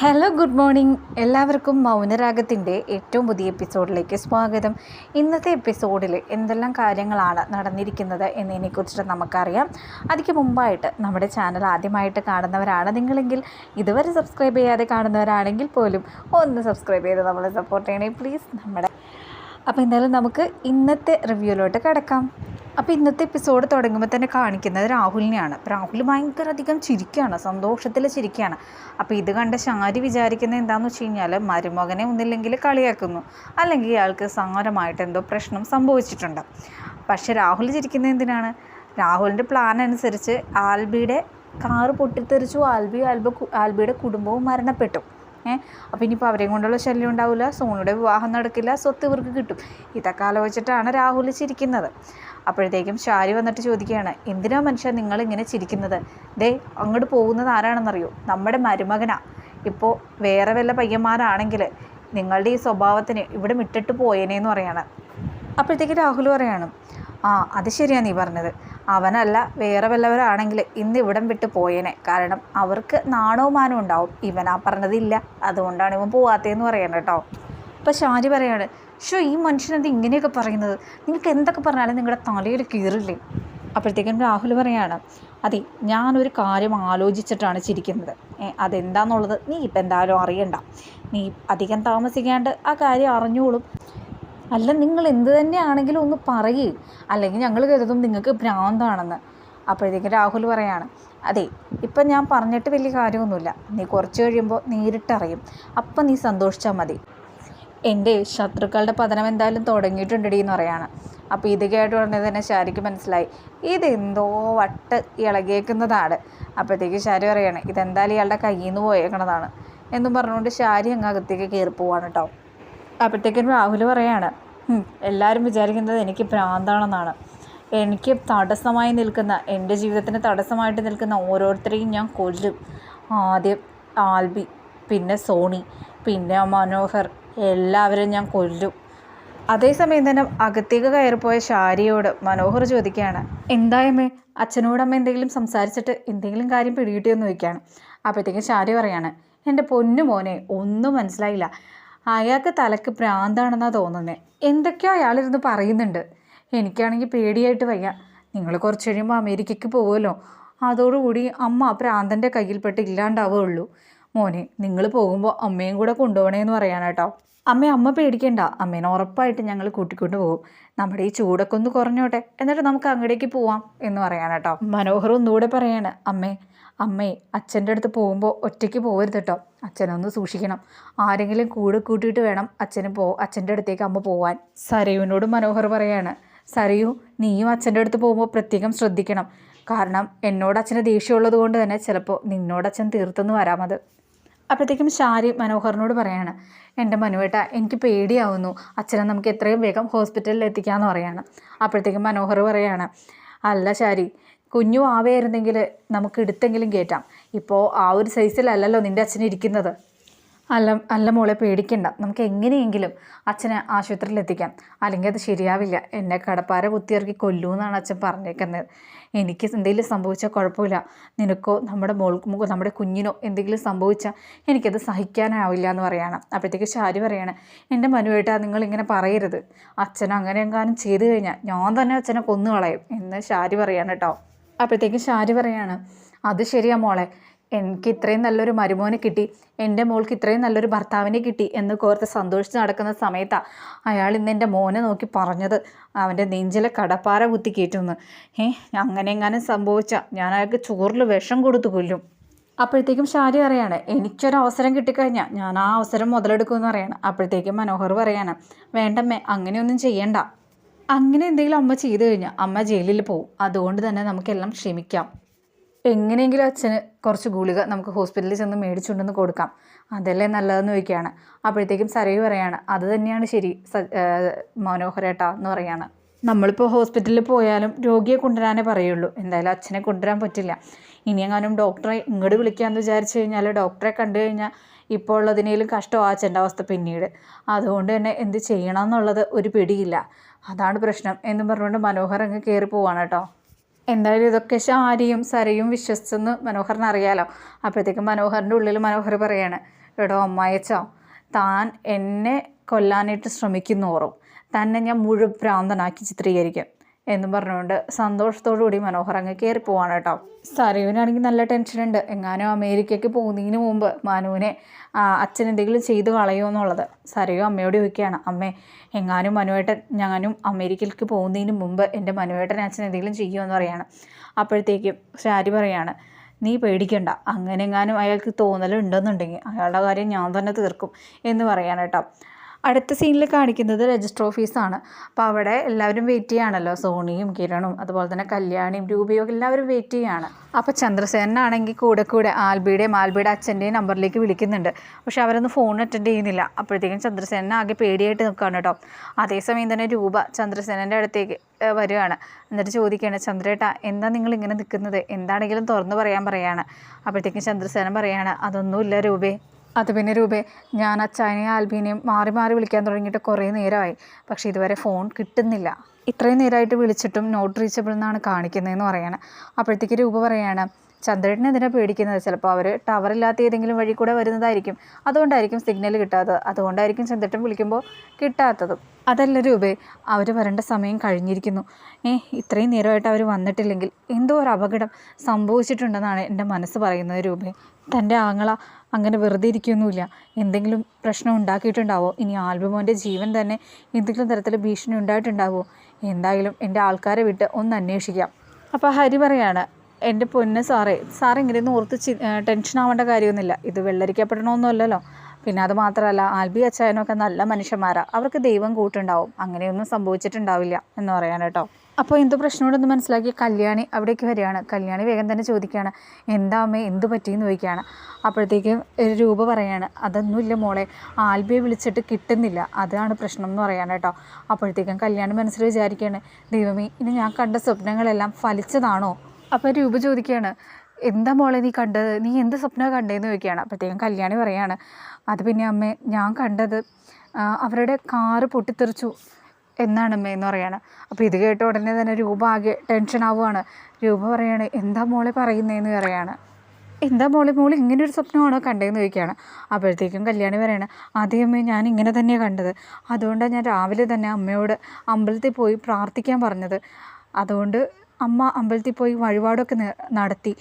Hello good morning എല്ലാവർക്കും മൗനരാഗത്തിന്റെ ഏറ്റവും പുതിയ എപ്പിസോഡിലേക്ക് സ്വാഗതം. ഇന്നത്തെ എപ്പിസോഡിൽ എന്തെല്ലാം കാര്യങ്ങളാണ് നടന്നിരിക്കുന്നത് എന്നതിനെക്കുറിച്ചിട്ട് നമുക്കറിയാം. അതിക്ക് മുമ്പായിട്ട് നമ്മുടെ ചാനൽ ആദ്യമായിട്ട് കാണുന്നവരാണ് നിങ്ങളെങ്കിൽ ഇതുവരെ സബ്സ്ക്രൈബ് ചെയ്യാതെ കാണുന്നവരാണെങ്കിൽ പോലും ഒന്ന് സബ്സ്ക്രൈബ് ചെയ്ത് നമ്മളെ സപ്പോർട്ട് ചെയ്യണേ പ്ലീസ് നമ്മുടെ അപ്പോൾ എന്തായാലും നമുക്ക് ഇന്നത്തെ റിവ്യൂലോട്ട് കിടക്കാം. അപ്പോൾ ഇന്നത്തെ എപ്പിസോഡ് തുടങ്ങുമ്പോൾ തന്നെ കാണിക്കുന്നത് രാഹുലിനെയാണ്. രാഹുൽ ഭയങ്കര അധികം ചിരിക്കുകയാണ് സന്തോഷത്തിൽ ചിരിക്കുകയാണ് അപ്പോൾ ഇത് കണ്ട ശാരി വിചാരിക്കുന്നത് എന്താണെന്ന് വെച്ച് കഴിഞ്ഞാൽ മരുമകനെ ഒന്നില്ലെങ്കിൽ കളിയാക്കുന്നു. അല്ലെങ്കിൽ ഇയാൾക്ക് സാരമായിട്ട് എന്തോ പ്രശ്നം സംഭവിച്ചിട്ടുണ്ട്. പക്ഷേ രാഹുൽ ചിരിക്കുന്നത് എന്തിനാണ്? രാഹുലിന്റെ പ്ലാൻ അനുസരിച്ച് ആൽബിയുടെ കാറ് പൊട്ടിത്തെറിച്ചു. ആൽബി ആൽബ ആൽബിയുടെ കുടുംബവും മരണപ്പെട്ടു. അപ്പോൾ ഇനിയിപ്പോൾ അവരെയും കൊണ്ടുള്ള ശല്യം ഉണ്ടാവില്ല സോണിയുടെ വിവാഹം നടക്കില്ല സ്വത്ത് ഇവർക്ക് കിട്ടും. ഇതൊക്കെ ആലോചിച്ചിട്ടാണ് രാഹുൽ ചിരിക്കുന്നത്. അപ്പോഴത്തേക്കും ഷാരി വന്നിട്ട് ചോദിക്കുകയാണ് എന്തിനാ മനുഷ്യ നിങ്ങൾ ഇങ്ങനെ ചിരിക്കുന്നത്? ദേ അങ്ങോട്ട് പോകുന്നത് ആരാണെന്നറിയോ? നമ്മുടെ മരുമകനാ. ഇപ്പോൾ വേറെ വല്ല പയ്യന്മാരാണെങ്കിൽ നിങ്ങളുടെ ഈ സ്വഭാവത്തിന് ഇവിടെ മിട്ടിട്ട് പോയേനേന്ന് പറയാണ്. അപ്പോഴത്തേക്ക് രാഹുൽ പറയാണ് ആ അത് ശരിയാണ് നീ പറഞ്ഞത്. അവനല്ല വേറെ വല്ലവരാണെങ്കിൽ ഇന്ന് ഇവിടം വിട്ട് പോയേനെ. കാരണം അവർക്ക് നാണവുമാനം ഉണ്ടാവും. ഇവൻ ആ പറഞ്ഞതില്ല അതുകൊണ്ടാണ് ഇവൻ പോവാത്തതെന്ന് പറയണം കേട്ടോ. അപ്പോൾ ഷാരി പറയാണ് ഷോ ഈ മനുഷ്യനെന്ത് ഇങ്ങനെയൊക്കെ പറയുന്നത്? നിങ്ങൾക്ക് എന്തൊക്കെ പറഞ്ഞാലും നിങ്ങളുടെ തലയിൽ കീറില്ലേ? അപ്പോഴത്തേക്കും രാഹുൽ പറയാണ് അതെ ഞാനൊരു കാര്യം ആലോചിച്ചിട്ടാണ് ചിരിക്കുന്നത്. ഏ, അതെന്താന്നുള്ളത് നീ ഇപ്പം എന്തായാലും അറിയണ്ട. നീ അധികം താമസിക്കാണ്ട് ആ കാര്യം അറിഞ്ഞോളും. അല്ല നിങ്ങൾ എന്ത് തന്നെയാണെങ്കിലും ഒന്ന് പറയേ. അല്ലെങ്കിൽ ഞങ്ങൾ കരുതും നിങ്ങൾക്ക് ഭ്രാന്താണെന്ന്. അപ്പോഴത്തേക്കും രാഹുൽ പറയാണ് അതെ ഇപ്പം ഞാൻ പറഞ്ഞിട്ട് വലിയ കാര്യമൊന്നുമില്ല. നീ കുറച്ച് കഴിയുമ്പോൾ നേരിട്ടറിയും. അപ്പം നീ സന്തോഷിച്ചാൽ മതി. എന്റെ ശത്രുക്കളുടെ പതനം എന്തായാലും തുടങ്ങിയിട്ടുണ്ടടി എന്ന് പറയാണ്. അപ്പോൾ ഇത് കേട്ട് ഉടനെ തന്നെ ഷാരിക്ക് മനസ്സിലായി ഇതെന്തോ വട്ട് ഇളകിയേക്കുന്നതാണ്. അപ്പോഴത്തേക്ക് ഷാരി പറയാണ് ഇതെന്തായാലും ഇയാളുടെ കയ്യിൽ നിന്ന് പോയേക്കണതാണ്. എന്നും പറഞ്ഞുകൊണ്ട് ഷാരി അങ്ങ് അകത്തേക്ക് കയറി പോവാണ് കേട്ടോ. അപ്പോഴത്തേക്കും രാഹുൽ പറയാണ് എല്ലാവരും വിചാരിക്കുന്നത് എനിക്ക് ഭ്രാന്താണെന്നാണ്. എനിക്ക് തടസ്സമായി നിൽക്കുന്ന എന്റെ ജീവിതത്തിന് തടസ്സമായിട്ട് നിൽക്കുന്ന ഓരോരുത്തരെയും ഞാൻ കൊല്ലും. ആദ്യം ആൽബി പിന്നെ സോണി പിന്നെ മനോഹർ എല്ലാവരും ഞാൻ കൊല്ലും. അതേസമയം തന്നെ അകത്തേക്ക് കയറിപ്പോയ ഷാരിയോട് മനോഹർ ചോദിക്കുകയാണ് എന്തായമ്മേ അച്ഛനോടമ്മ എന്തെങ്കിലും സംസാരിച്ചിട്ട് എന്തെങ്കിലും കാര്യം പിടികിട്ടിയെന്ന് ചോദിക്കുകയാണ്. അപ്പോഴത്തേക്കും ഷാരി പറയാണ് എന്റെ പൊന്നു മോനെ ഒന്നും മനസ്സിലായില്ല. അയാൾക്ക് തലക്ക് ഭ്രാന്താണെന്നാണ് തോന്നുന്നത് എന്തൊക്കെയോ അയാളിരുന്ന് പറയുന്നുണ്ട്. എനിക്കാണെങ്കിൽ പേടിയായിട്ട് വയ്യ. നിങ്ങൾ കുറച്ച് കഴിയുമ്പോൾ അമേരിക്കയ്ക്ക് പോകുമല്ലോ അതോടുകൂടി അമ്മ പ്രാന്തന്റെ കയ്യിൽപ്പെട്ട് ഇല്ലാണ്ടാവുകയുള്ളൂ. മോനെ നിങ്ങൾ പോകുമ്പോൾ അമ്മയും കൂടെ കൊണ്ടുപോകണേന്ന് പറയാനാട്ടോ. അമ്മ അമ്മ പേടിക്കണ്ട. അമ്മേനെ ഉറപ്പായിട്ട് ഞങ്ങൾ കൂട്ടിക്കൊണ്ട് പോകും. നമ്മുടെ ഈ ചൂടൊക്കെ ഒന്ന് കുറഞ്ഞോട്ടെ. എന്നിട്ട് നമുക്ക് അങ്ങടേക്ക് പോവാം എന്ന് പറയാനട്ടോ മനോഹർ ഒന്നുകൂടെ പറയാണ് അമ്മേ അമ്മേ അച്ഛന്റെ അടുത്ത് പോകുമ്പോൾ ഒറ്റയ്ക്ക് പോകരുത് കേട്ടോ അച്ഛനൊന്ന് സൂക്ഷിക്കണം. ആരെങ്കിലും കൂടെ കൂട്ടിയിട്ട് വേണം അച്ഛന് പോ അച്ഛന്റെ അടുത്തേക്ക് അമ്മ പോവാൻ. സരയുവിനോട് മനോഹർ പറയാണ് സരയു നീയും അച്ഛന്റെ അടുത്ത് പോകുമ്പോൾ പ്രത്യേകം ശ്രദ്ധിക്കണം. കാരണം എന്നോട് അച്ഛന് ദേഷ്യമുള്ളത് കൊണ്ട് തന്നെ ചിലപ്പോൾ നിന്നോട് അച്ഛൻ തീർത്തെന്ന് വരാമത് അപ്പോഴത്തേക്കും ഷാരി മനോഹറിനോട് പറയാണ് എന്റെ മനുവേട്ട എനിക്ക് പേടിയാവുന്നു. അച്ഛനെ നമുക്ക് എത്രയും വേഗം ഹോസ്പിറ്റലിൽ എത്തിക്കാമെന്ന് പറയാണ്. അപ്പോഴത്തേക്കും മനോഹർ പറയാണ് അല്ല ഷാരി കുഞ്ഞു ആവയായിരുന്നെങ്കിൽ നമുക്ക് എടുത്തെങ്കിലും കയറ്റാം ഇപ്പോൾ ആ ഒരു സൈസിലല്ലല്ലോ നിന്റെ അച്ഛൻ ഇരിക്കുന്നത്. അല്ല അല്ല മോളെ പേടിക്കണ്ട. നമുക്ക് എങ്ങനെയെങ്കിലും അച്ഛനെ ആശുപത്രിയിൽ എത്തിക്കാം അല്ലെങ്കിൽ അത് ശരിയാവില്ല. എന്നെ കടപ്പാര കുത്തിയിറക്കി കൊല്ലൂ എന്നാണ് അച്ഛൻ പറഞ്ഞേക്കുന്നത്. എനിക്ക് എന്തെങ്കിലും സംഭവിച്ചാൽ കുഴപ്പമില്ല. നിനക്കോ നമ്മുടെ മോൾക്കോ നമ്മുടെ കുഞ്ഞിനോ എന്തെങ്കിലും സംഭവിച്ചാൽ എനിക്കത് സഹിക്കാനാവില്ല എന്ന് പറയണം. അപ്പോഴത്തേക്ക് ഷാരി പറയാണ് എന്റെ മനുവേട്ടാ നിങ്ങളിങ്ങനെ പറയരുത്. അച്ഛൻ അങ്ങനെ എങ്ങാനും ചെയ്തു കഴിഞ്ഞാൽ ഞാൻ തന്നെ അച്ഛനെ കൊന്നു കളയും എന്ന് ഷാരി പറയാണ് കേട്ടോ. അപ്പോഴത്തേക്കും ഷാരി പറയാണ് അത് ശരിയാ മോളെ. എനിക്ക് ഇത്രയും നല്ലൊരു മരുമോനെ കിട്ടി എന്റെ മോൾക്ക് ഇത്രയും നല്ലൊരു ഭർത്താവിനെ കിട്ടി എന്ന് കോർത്ത് സന്തോഷിച്ച് നടക്കുന്ന സമയത്താണ് അയാൾ ഇന്ന് എന്റെ മോനെ നോക്കി പറഞ്ഞത്. അവന്റെ നെഞ്ചിലെ കടപ്പാര കുത്തി കയറ്റുമെന്ന് ഏ അങ്ങനെ എങ്ങാനും സംഭവിച്ചാൽ ഞാൻ അയാൾക്ക് ചോറിൽ വിഷം കൊടുത്തു കൊല്ലും. അപ്പോഴത്തേക്കും ഷാരി പറയാണ് എനിക്കൊരു അവസരം കിട്ടിക്കഴിഞ്ഞാൽ ഞാൻ ആ അവസരം മുതലെടുക്കുമെന്ന് പറയാണ്. അപ്പോഴത്തേക്കും മനോഹർ പറയാണ് വേണ്ടമ്മേ അങ്ങനെയൊന്നും ചെയ്യണ്ട. അങ്ങനെ എന്തെങ്കിലും അമ്മ ചെയ്തു കഴിഞ്ഞാൽ അമ്മ ജയിലിൽ പോവും. അതുകൊണ്ട് തന്നെ നമുക്കെല്ലാം ക്ഷമിക്കാം. എങ്ങനെയെങ്കിലും അച്ഛന് കുറച്ച് ഗുളിക നമുക്ക് ഹോസ്പിറ്റലിൽ ചെന്ന് മേടിച്ചുകൊണ്ടെന്ന് കൊടുക്കാം. അതല്ലേ നല്ലതെന്ന് ചോദിക്കുകയാണ്. അപ്പോഴത്തേക്കും സരയു പറയാണ് അത് തന്നെയാണ് ശരി മനോഹരേട്ടാ എന്ന് പറയാണ്. നമ്മളിപ്പോൾ ഹോസ്പിറ്റലിൽ പോയാലും രോഗിയെ കൊണ്ടുവരാനേ പറയുള്ളൂ. എന്തായാലും അച്ഛനെ കൊണ്ടുവരാൻ പറ്റില്ല. ഇനി ഇനിയെങ്ങാനും ഡോക്ടറെ ഇങ്ങോട്ട് വിളിക്കാമെന്ന് വിചാരിച്ചു കഴിഞ്ഞാൽ ഡോക്ടറെ കണ്ടു കഴിഞ്ഞാൽ ഇപ്പോൾ ഉള്ളതിനേലും കഷ്ടം ആ അച്ഛന്റെ അവസ്ഥ പിന്നീട്. അതുകൊണ്ട് തന്നെ എന്ത് ചെയ്യണം എന്നുള്ളത് ഒരു പിടിയില്ല. അതാണ് പ്രശ്നം എന്നും പറഞ്ഞുകൊണ്ട് മനോഹർ അങ്ങ് കയറി പോവാണ് കേട്ടോ. എന്തായാലും ഇതൊക്കെ ശാരിയും സരയും വിശ്വസിച്ചെന്ന് മനോഹറിന് അറിയാലോ. അപ്പോഴത്തേക്കും മനോഹറിന്റെ ഉള്ളിൽ മനോഹർ പറയാണ് എടോ അമ്മായച്ചോ താൻ എന്നെ കൊല്ലാനായിട്ട് ശ്രമിക്കുന്നോറും തന്നെ ഞാൻ മുഴുവൻ ഭ്രാന്തനാക്കി ചിത്രീകരിക്കും. എന്നും പറഞ്ഞുകൊണ്ട് സന്തോഷത്തോടു കൂടി മനോഹർ അങ്ങ് കയറി പോവാണ് കേട്ടോ. സരയുവിനാണെങ്കിൽ നല്ല ടെൻഷനുണ്ട് എങ്ങാനും അമേരിക്കയ്ക്ക് പോകുന്നതിന് മുമ്പ് മനുവിനെ അച്ഛൻ എന്തെങ്കിലും ചെയ്തു കളയുമോ എന്നുള്ളത്. സരയു അമ്മയോട് ചോദിക്കുകയാണ്. അമ്മേ എങ്ങാനും മനുവേട്ടൻ ഞാനും അമേരിക്കയിലേക്ക് പോകുന്നതിന് മുമ്പ് എന്റെ മനുവേട്ടൻ അച്ഛൻ എന്തെങ്കിലും ചെയ്യുമോ എന്ന് പറയാണ്. അപ്പോഴത്തേക്കും ശാരി പറയാണ് നീ പേടിക്കണ്ട. അങ്ങനെ എങ്ങാനും അയാൾക്ക് തോന്നലുണ്ടെന്നുണ്ടെങ്കിൽ അയാളുടെ കാര്യം ഞാൻ തന്നെ തീർക്കും എന്ന് പറയാണ് അടുത്ത സീനിൽ കാണിക്കുന്നത് രജിസ്റ്റർ ഓഫീസാണ്. അപ്പോൾ അവിടെ എല്ലാവരും വെയിറ്റ് ചെയ്യാണല്ലോ സോണിയും കിരണും അതുപോലെ തന്നെ കല്യാണിയും രൂപയും എല്ലാവരും വെയിറ്റ് ചെയ്യാണ് അപ്പോൾ ചന്ദ്രസേനാണെങ്കിൽ കൂടെ കൂടെ ആൽബിയുടെയും ആൽബിയുടെ അച്ഛന്റെയും നമ്പറിലേക്ക് വിളിക്കുന്നുണ്ട്. പക്ഷെ അവരൊന്നും ഫോൺ അറ്റൻഡ് ചെയ്യുന്നില്ല. അപ്പോഴത്തേക്കും ചന്ദ്രസേന ആകെ പേടിയായിട്ട് നിൽക്കുകയാണ് കേട്ടോ. അതേസമയം തന്നെ രൂപ ചന്ദ്രസേനന്റെ അടുത്തേക്ക് വരുവാണ് എന്നിട്ട് ചോദിക്കുകയാണ് ചന്ദ്രേട്ട എന്താ നിങ്ങൾ ഇങ്ങനെ നിൽക്കുന്നത്? എന്താണെങ്കിലും തുറന്നു പറയാൻ പറയാണ്. അപ്പോഴത്തേക്കും ചന്ദ്രസേന പറയാണ് അതൊന്നുമില്ല രൂപേ. അത് പിന്നെ രൂപേ ഞാൻ അച്ചായനെയും ആൽബീനെയും മാറി മാറി വിളിക്കാൻ തുടങ്ങിയിട്ട് കുറേ നേരമായി. പക്ഷേ ഇതുവരെ ഫോൺ കിട്ടുന്നില്ല. ഇത്രയും നേരമായിട്ട് വിളിച്ചിട്ടും നോട്ട് റീച്ചബിൾ എന്നാണ് കാണിക്കുന്നതെന്ന് പറയുകയാണ് അപ്പോഴത്തേക്ക് രൂപ പറയാണ് ചന്ദ്രേട്ടൻ എന്തിനാണ് പേടിക്കുന്നത് ചിലപ്പോൾ അവർ ടവർ ഇല്ലാത്ത ഏതെങ്കിലും വഴി കൂടെ വരുന്നതായിരിക്കും. അതുകൊണ്ടായിരിക്കും സിഗ്നൽ കിട്ടാത്തത്. അതുകൊണ്ടായിരിക്കും ചന്ദ്രട്ടൻ വിളിക്കുമ്പോൾ കിട്ടാത്തതും. അതല്ല രൂപേ അവർ വരേണ്ട സമയം കഴിഞ്ഞിരിക്കുന്നു. ഏ ഇത്രയും നേരമായിട്ട് അവർ വന്നിട്ടില്ലെങ്കിൽ എന്തോ ഒരു അപകടം സംഭവിച്ചിട്ടുണ്ടെന്നാണ് എന്റെ മനസ്സ് പറയുന്നത് രൂപേ. തന്റെ ആങ്ങള അങ്ങനെ വെറുതെ ഇരിക്കുകയൊന്നുമില്ല എന്തെങ്കിലും പ്രശ്നം ഉണ്ടാക്കിയിട്ടുണ്ടാവോ? ഇനി ആൽബമോന്റെ ജീവൻ തന്നെ എന്തെങ്കിലും തരത്തിൽ ഭീഷണി ഉണ്ടായിട്ടുണ്ടാവോ? എന്തായാലും എന്റെ ആൾക്കാരെ വിട്ട് ഒന്ന് അന്വേഷിക്കാം. അപ്പോൾ ഹരി പറയാണ് എന്റെ പൊന്ന് സാറേ സാർ ഇങ്ങനെയൊന്നും ഓർത്ത് ടെൻഷൻ ആവേണ്ട കാര്യമൊന്നുമില്ല. ഇത് വെള്ളരിക്കപ്പെടണമെന്നല്ലല്ലോ പിന്നെ അത് മാത്രമല്ല ആൽബി അച്ചായനൊക്കെ നല്ല മനുഷ്യന്മാരാണ് അവർക്ക് ദൈവം കൂട്ടുണ്ടാവും. അങ്ങനെയൊന്നും സംഭവിച്ചിട്ടുണ്ടാവില്ല എന്ന് പറയാൻ കേട്ടോ. അപ്പോൾ എന്ത് പ്രശ്നമുണ്ടെന്ന് മനസ്സിലാക്കി കല്യാണി അവിടേക്ക് വരികയാണ്. കല്യാണി വേഗം തന്നെ ചോദിക്കുകയാണ് എന്താ അമ്മേ എന്ത് പറ്റിയെന്ന് ചോദിക്കുകയാണ്. അപ്പോഴത്തേക്കും ഒരു രൂപ പറയാണ് അതൊന്നുമില്ല മോളെ ആൽബിയെ വിളിച്ചിട്ട് കിട്ടുന്നില്ല. അതാണ് പ്രശ്നം എന്ന് പറയാൻ കേട്ടോ. അപ്പോഴത്തേക്കും കല്യാണി മനസ്സിൽ വിചാരിക്കുകയാണ് ദൈവമേ ഇനി ഞാൻ കണ്ട സ്വപ്നങ്ങളെല്ലാം ഫലിച്ചതാണോ? അപ്പോൾ രൂപ ചോദിക്കുകയാണ് എന്താ മോളെ നീ കണ്ടത്? നീ എന്ത് സ്വപ്നമാണ് കണ്ടതെന്ന് ചോദിക്കുകയാണ്. അപ്പോഴത്തേക്കും കല്യാണി പറയാണ് അത് പിന്നെ അമ്മേ ഞാൻ കണ്ടത് അവരുടെ കാറ് പൊട്ടിത്തെറിച്ചു എന്നാണ് അമ്മ എന്ന് പറയാണ്. അപ്പോൾ ഇത് കേട്ട ഉടനെ തന്നെ രൂപ ആകെ ടെൻഷൻ ആവുകയാണ് രൂപ പറയാണ് എന്താ മോളെ പറയുന്നതെന്ന് പറയാണ് എന്താ മോളെ മോൾ ഇങ്ങനെ ഒരു സ്വപ്നമാണോ കണ്ടതെന്ന് ചോദിക്കുകയാണ്. അപ്പോഴത്തേക്കും കല്യാണി പറയാണ് അതേ അമ്മേ ഞാൻ ഇങ്ങനെ തന്നെയാണ് കണ്ടത്. അതുകൊണ്ടാണ് ഞാൻ രാവിലെ തന്നെ അമ്മയോട് അമ്പലത്തിൽ പോയി പ്രാർത്ഥിക്കാൻ പറഞ്ഞത്. അതുകൊണ്ട് അമ്മ അമ്പലത്തിൽ പോയി വഴിപാടൊക്കെ നടത്തി.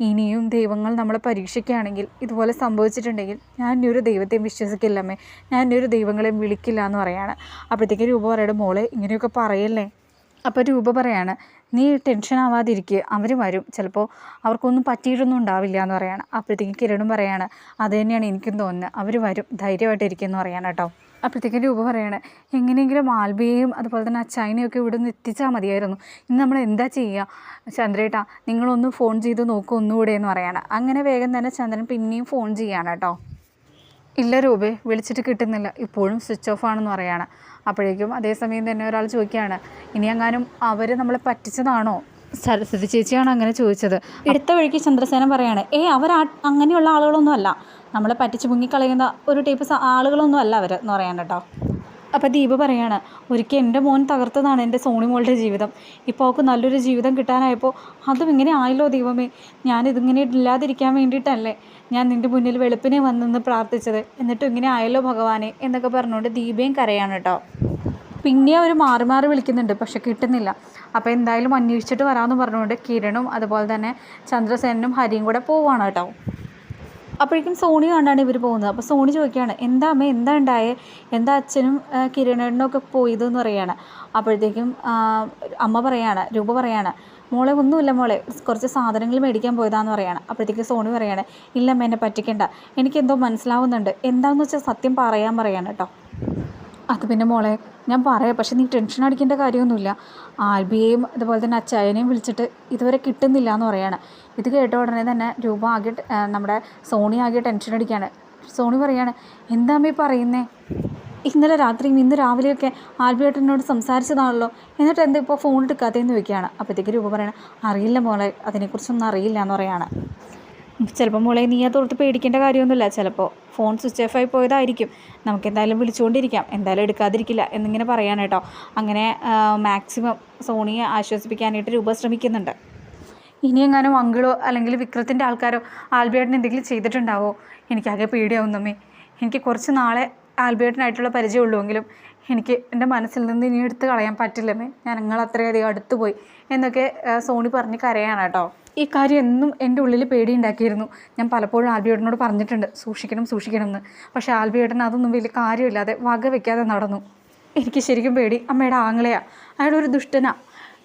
ഇനിയും ദൈവങ്ങൾ നമ്മളെ പരീക്ഷിക്കുകയാണെങ്കിൽ ഇതുപോലെ സംഭവിച്ചിട്ടുണ്ടെങ്കിൽ ഞാൻ ഇനി ഒരു ദൈവത്തെയും വിശ്വസിക്കില്ലമ്മേ ഞാൻ ഇനി ഒരു ദൈവങ്ങളെയും വിളിക്കില്ല എന്ന് പറയാണ്. അപ്പോഴത്തേക്ക് രൂപ പറയുടെ മോളെ ഇങ്ങനെയൊക്കെ പറയല്ലേ? അപ്പോൾ രൂപ പറയാണ് നീ ടെൻഷൻ ആവാതിരിക്കുക അവർ വരും. ചിലപ്പോൾ അവർക്കൊന്നും പറ്റിയിട്ടൊന്നും ഉണ്ടാവില്ല എന്ന് പറയാണ്. അപ്പോഴത്തേക്ക് കിരണും പറയാണ് അത് തന്നെയാണ് എനിക്കും തോന്നുന്നത്. അവർ വരും. ധൈര്യമായിട്ടിരിക്കുമെന്ന് പറയാണ് കേട്ടോ. അപ്പോഴത്തേക്കും രൂപ പറയണേ എങ്ങനെയെങ്കിലും ആൽബിയെയും അതുപോലെ തന്നെ ഒക്കെ ഇവിടെ നിന്ന് എത്തിച്ചാൽ മതിയായിരുന്നു. ഇന്ന് നമ്മൾ എന്താ ചെയ്യുക ചന്ദ്രേട്ടാ നിങ്ങളൊന്ന് ഫോൺ ചെയ്ത് നോക്കൂ ഒന്നുകൂടെ എന്ന് പറയാണ്. അങ്ങനെ വേഗം തന്നെ ചന്ദ്രൻ പിന്നെയും ഫോൺ ചെയ്യാണ് കേട്ടോ. ഇല്ല രൂപ വിളിച്ചിട്ട് കിട്ടുന്നില്ല. ഇപ്പോഴും സ്വിച്ച് ഓഫ് ആണെന്ന് പറയാണ്. അപ്പോഴേക്കും അതേസമയം തന്നെ ഒരാൾ ചോദിക്കുകയാണ് ഇനി എങ്ങാനും അവർ നമ്മളെ പറ്റിച്ചതാണോ? സരസ്വതി ചേച്ചിയാണ് അങ്ങനെ ചോദിച്ചത്. എടുത്ത വഴിക്ക് ചന്ദ്രസേനം പറയാണ് ഏ അവർ അങ്ങനെയുള്ള ആളുകളൊന്നും അല്ല. നമ്മളെ പറ്റിച്ച് മുങ്ങിക്കളയുന്ന ഒരു ടൈപ്പ് ആളുകളൊന്നും അല്ല അവർ എന്ന് പറയാൻ കേട്ടോ. അപ്പോൾ ദീപ പറയാണ് ഒരിക്കൽ എന്റെ മോൻ തകർത്തതാണ് എന്റെ സോണി മോളുടെ ജീവിതം. ഇപ്പോൾ അവൾക്ക് നല്ലൊരു ജീവിതം കിട്ടാനായപ്പോൾ അതും ഇങ്ങനെ ആയല്ലോ ദൈവമേ ഞാനിതിങ്ങനെ ഇല്ലാതിരിക്കാൻ വേണ്ടിയിട്ടല്ലേ ഞാൻ നിന്റെ മുന്നിൽ വെളുപ്പിനെ വന്നെന്ന് പ്രാർത്ഥിച്ചത്. എന്നിട്ടും ഇങ്ങനെ ആയല്ലോ ഭഗവാനെ എന്നൊക്കെ പറഞ്ഞുകൊണ്ട് ദീപയും കരയാണ് കേട്ടോ. പിന്നെ അവർ മാറി മാറി വിളിക്കുന്നുണ്ട് പക്ഷെ കിട്ടുന്നില്ല. അപ്പോൾ എന്തായാലും അന്വേഷിച്ചിട്ട് വരാമെന്ന് പറഞ്ഞുകൊണ്ട് കിരണും അതുപോലെ തന്നെ ചന്ദ്രസേനും ഹരിയും കൂടെ പോവുകയാണ് കേട്ടോ. അപ്പോഴേക്കും സോണി കണ്ടാണ് ഇവർ പോകുന്നത്. അപ്പോൾ സോണി ചോദിക്കുകയാണ് എന്താ അമ്മ എന്താ ഉണ്ടായേ? എന്താ അച്ഛനും കിരണേടനും ഒക്കെ പോയതെന്ന് പറയുകയാണ് അപ്പോഴത്തേക്കും അമ്മ പറയാണ് രൂപ പറയാണ് മോളെ ഒന്നുമില്ല മോളെ കുറച്ച് സാധനങ്ങൾ മേടിക്കാൻ പോയതാന്ന് പറയാണ്. അപ്പോഴത്തേക്ക് സോണി പറയാണ് ഇല്ല അമ്മ എന്നെ പറ്റിക്കണ്ട. എനിക്കെന്തോ മനസ്സിലാവുന്നുണ്ട്. എന്താണെന്ന് വെച്ചാൽ സത്യം പറയാൻ പറയാണ് കേട്ടോ അത് പിന്നെ മോളെ ഞാൻ പറയാം. പക്ഷേ നീ ടെൻഷൻ അടിക്കേണ്ട കാര്യമൊന്നുമില്ല. ആൽബിയെയും അതുപോലെ തന്നെ അച്ചായനെയും വിളിച്ചിട്ട് ഇതുവരെ കിട്ടുന്നില്ല എന്ന് പറയാണ്. ഇത് കേട്ട ഉടനെ തന്നെ രൂപ ആകെ നമ്മുടെ സോണി ആകെ ടെൻഷൻ അടിക്കുകയാണ്. സോണി പറയാണ് എന്താ അമ്മീ പറയുന്നേ? ഇന്നലെ രാത്രിയും ഇന്ന് രാവിലെയൊക്കെ ആൽബിയേട്ടനോട് സംസാരിച്ചതാണല്ലോ. എന്നിട്ട് എന്താ ഇപ്പോൾ ഫോൺ എടുക്കാത്തതെന്ന് ചോദിക്കുകയാണ്. അപ്പോഴത്തേക്ക് രൂപ പറയണം അറിയില്ല മോളെ അതിനെക്കുറിച്ചൊന്നും അറിയില്ല എന്ന് പറയാണ്. ചിലപ്പോൾ മോളെ നീ അതോർത്ത് പേടിക്കേണ്ട കാര്യമൊന്നുമില്ല. ചിലപ്പോൾ ഫോൺ സ്വിച്ച് ഓഫ് ആയി പോയതായിരിക്കും. നമുക്ക് എന്തായാലും വിളിച്ചുകൊണ്ടിരിക്കാം എന്തായാലും എടുക്കാതിരിക്കില്ല എന്നിങ്ങനെ പറയാൻ കേട്ടോ. അങ്ങനെ മാക്സിമം സോണിയെ ആശ്വസിപ്പിക്കാനായിട്ട് രൂപ ശ്രമിക്കുന്നുണ്ട്. ഇനി എങ്ങാനും അങ്കിളോ അല്ലെങ്കിൽ വിക്രത്തിന്റെ ആൾക്കാരോ ആൽബിയേട്ടിന് എന്തെങ്കിലും ചെയ്തിട്ടുണ്ടാവോ? എനിക്കാകെ പേടിയാവുന്നമ്മേ. എനിക്ക് കുറച്ച് നാളെ ആൽബിയേട്ടനായിട്ടുള്ള പരിചയമുള്ളൂ എങ്കിലും എനിക്ക് എന്റെ മനസ്സിൽ നിന്ന് ഇനി എടുത്ത് കളയാൻ പറ്റില്ലമ്മേ ഞാൻ നിങ്ങൾ അത്രയധികം അടുത്ത് പോയി എന്നൊക്കെ സോണി പറഞ്ഞ് കരയാണ് കേട്ടോ. ഈ കാര്യം എന്നും എന്റെ ഉള്ളിൽ പേടി ഉണ്ടാക്കിയിരുന്നു. ഞാൻ പലപ്പോഴും ആൽബിയേട്ടനോട് പറഞ്ഞിട്ടുണ്ട് സൂക്ഷിക്കണം സൂക്ഷിക്കണം എന്ന് പക്ഷേ ആൽബിയേട്ടൻ അതൊന്നും വലിയ കാര്യമില്ലാതെ വക വെക്കാതെ നടന്നു. എനിക്ക് ശരിക്കും പേടി. അമ്മയുടെ ആങ്ങളെയാ. ഒരു ദുഷ്ടനാ.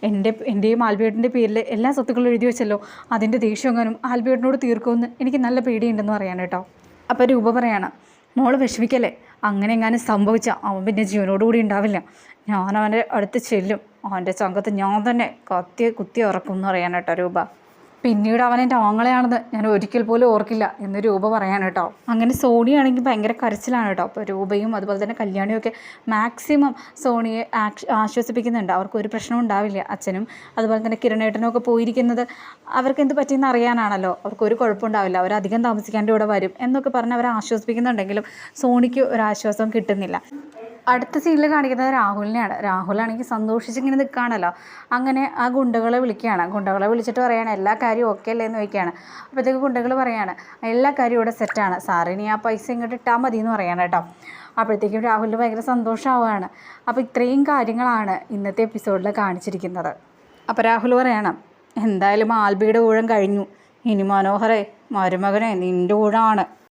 എന്റെ എന്റെയും ആൽബിയേട്ടന്റെ പേരിൽ എല്ലാ സ്വത്തുക്കളും എഴുതി വെച്ചല്ലോ. അതിന്റെ ദേഷ്യമെങ്ങാനും ആൽബിയേട്ടനോട് തീർക്കുമെന്ന് എനിക്ക് നല്ല പേടിയുണ്ടെന്ന് പറയാൻ കേട്ടോ. അപ്പോൾ രൂപ പറയാണ് മോൾ വിഷമിക്കല്ലേ? അങ്ങനെ എങ്ങാനും സംഭവിച്ച അവൻ പിന്നെ ജീവനോടുകൂടി ഉണ്ടാവില്ല. ഞാൻ അവന്റെ അടുത്ത് ചെല്ലും. അവന്റെ ചങ്കത്ത് ഞാൻ തന്നെ കത്തി കുത്തി ഇറക്കും എന്ന് പറയാൻ രൂപ. പിന്നീട് അവൻ എന്റെ ആങ്ങളെയാണെന്ന് ഞാൻ ഒരിക്കൽ പോലും ഓർക്കില്ല എന്ന് രൂപ പറയാൻ കേട്ടോ. അങ്ങനെ സോണിയാണെങ്കിൽ ഭയങ്കര കരച്ചിലാണ് കേട്ടോ. അപ്പോൾ രൂപയും അതുപോലെ തന്നെ കല്യാണിയും ഒക്കെ മാക്സിമം സോണിയെ ആശ്വസിപ്പിക്കുന്നുണ്ട്. അവർക്ക് ഒരു പ്രശ്നവും ഉണ്ടാവില്ല. അച്ഛനും അതുപോലെ തന്നെ കിരണേട്ടനും ഒക്കെ പോയിരിക്കുന്നത് അവർക്ക് എന്ത് പറ്റിയെന്ന് അറിയാനാണല്ലോ. അവർക്ക് ഒരു കുഴപ്പമുണ്ടാവില്ല അവർ അധികം താമസിക്കാണ്ട് ഇവിടെ വരും എന്നൊക്കെ പറഞ്ഞ് അവരെ ആശ്വസിപ്പിക്കുന്നുണ്ടെങ്കിലും സോണിക്ക് ഒരു ആശ്വാസം കിട്ടുന്നില്ല. അടുത്ത സീനിൽ കാണിക്കുന്നത് രാഹുലിനെയാണ്. രാഹുലാണെങ്കിൽ സന്തോഷിച്ച് ഇങ്ങനെ നിൽക്കുകയാണല്ലോ. അങ്ങനെ ആ ഗുണ്ടകളെ വിളിക്കുകയാണ്. ഗുണ്ടകളെ വിളിച്ചിട്ട് പറയാണ് എല്ലാ കാര്യവും ഓക്കെ അല്ലേ? എന്ന് ചോദിക്കുകയാണ്. അപ്പോഴത്തേക്ക് ഗുണ്ടകൾ പറയാണ് എല്ലാ കാര്യവും ഇവിടെ സെറ്റാണ് സാറിനി ആ പൈസ ഇങ്ങോട്ട് ഇട്ടാൽ മതി എന്ന് പറയാണ് കേട്ടോ. അപ്പോഴത്തേക്കും രാഹുലിന് ഭയങ്കര സന്തോഷമാവുകയാണ്. അപ്പോൾ ഇത്രയും കാര്യങ്ങളാണ് ഇന്നത്തെ എപ്പിസോഡിൽ കാണിച്ചിരിക്കുന്നത്. അപ്പോൾ രാഹുൽ പറയണം എന്തായാലും ആൽബിയുടെ ഊഴം കഴിഞ്ഞു. ഇനി മനോഹരെ മരുമകനെ നിന്റെ ഊഴമാണ്.